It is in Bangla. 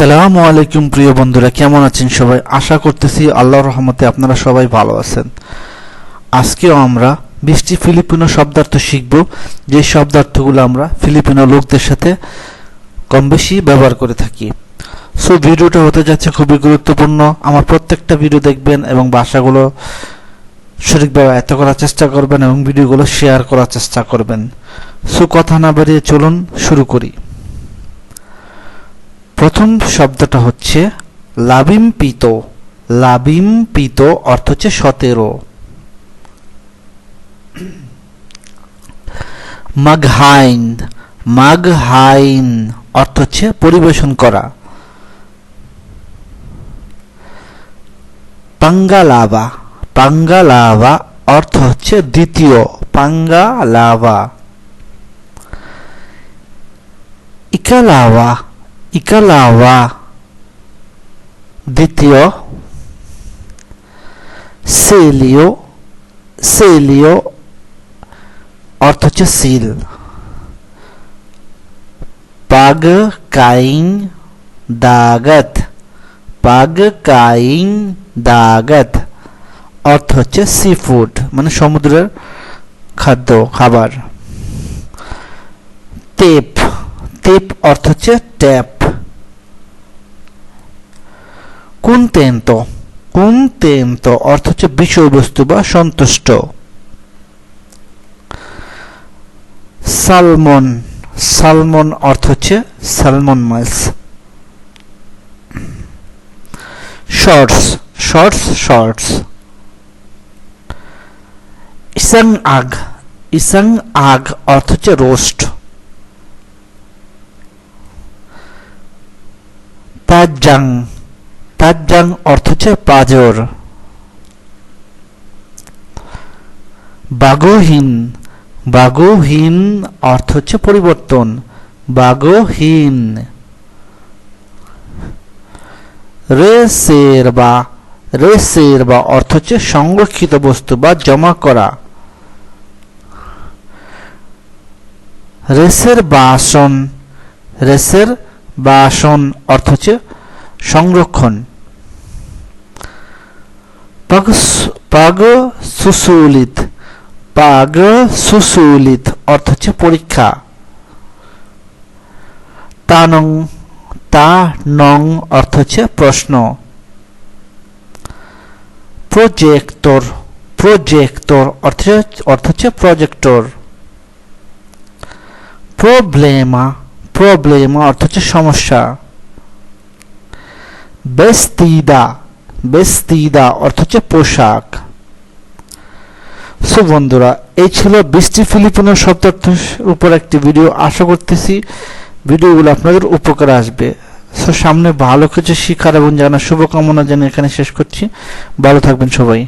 আসসালামু আলাইকুম, প্রিয় বন্ধুরা। কেমন আছেন সবাই? আশা করতেছি আল্লাহর রহমতে আপনারা সবাই ভালো আছেন। আজকেও আমরা বিশটি ফিলিপিনো শব্দার্থ শিখব। যে শব্দার্থগুলো আমরা ফিলিপিনো লোকদের সাথে কম বেশি ব্যবহার করে থাকি। সো, ভিডিওটা হতে যাচ্ছে খুবই গুরুত্বপূর্ণ। আমার প্রত্যেকটা ভিডিও দেখবেন এবং ভাষাগুলো সঠিকভাবে এত করার চেষ্টা করবেন এবং ভিডিওগুলো শেয়ার করার চেষ্টা করবেন। সো, কথা না বাড়িয়ে চলুন, শুরু করি। প্রথম শব্দটা হচ্ছে লাবিম পিত অর্থ হচ্ছে সতেরো। মাঘহাইন। মাঘহাইন অর্থ হচ্ছে পরিবেশন করা। পাঙ্গালাভা। পাঙ্গালাভা অর্থ হচ্ছে দ্বিতীয়। পাঙ্গালাভা। ইকালাভা ইকালাওয়া দ্বিতীয় সেলিও সেলিও অর্থ হচ্ছে সিল পাগ কাইং দাগত পাগ কাইং দাগত অর্থ হচ্ছে সি ফুড মানে সমুদ্রের খাদ্য, খাবার। তেপ তেপ অর্থ হচ্ছে ট্যাপ কুন্তেন্ত। কুন্তেন্ত অর্থ হচ্ছে বিষয়বস্তু বা সন্তুষ্ট। সালমন। সালমন অর্থ হচ্ছে সালমন মাছ। শর্টস। Shorts shorts. ইসাং আগ। ইসাং আগ অর্থ হচ্ছে রোস্ট। তাজ্জাং। তাজ্জাং অর্থ হচ্ছে পাজর। বাগহীন। বাগহীন অর্থ হচ্ছে পরিবর্তন। বাগহীন। রেসের বা রেসের বা অর্থ হচ্ছে সংরক্ষিত বস্তু বা জমা করা। রেসের বাসন। রেসের বাসন অর্থ হচ্ছে সংরক্ষণ। পাগ পাগ সুসুলিত পাগ সুসুলিত অর্থ হচ্ছে পরীক্ষা। তা নং তা নং অর্থ হচ্ছে প্রশ্ন। প্রজেক্টর প্রজেক্টর অর্থ অর্থ হচ্ছে প্রজেক্টর। প্রবলেমা প্রবলেমা অর্থ হচ্ছে সমস্যা। বেস্তিদা বেস্তিদা, অর্থ হচ্ছে পোশাক। সো বন্ধুরা, এই ছিল বৃষ্টি ফিলিপিনো শব্দার্থের উপর একটি ভিডিও। আশা করতেছি ভিডিওগুলো আপনাদের উপকারে আসবে। সো সামনে ভালো কিছু শিখার এবং জানার শুভকামনা জানিয়ে এখানে শেষ করছি। ভালো থাকবেন সবাই।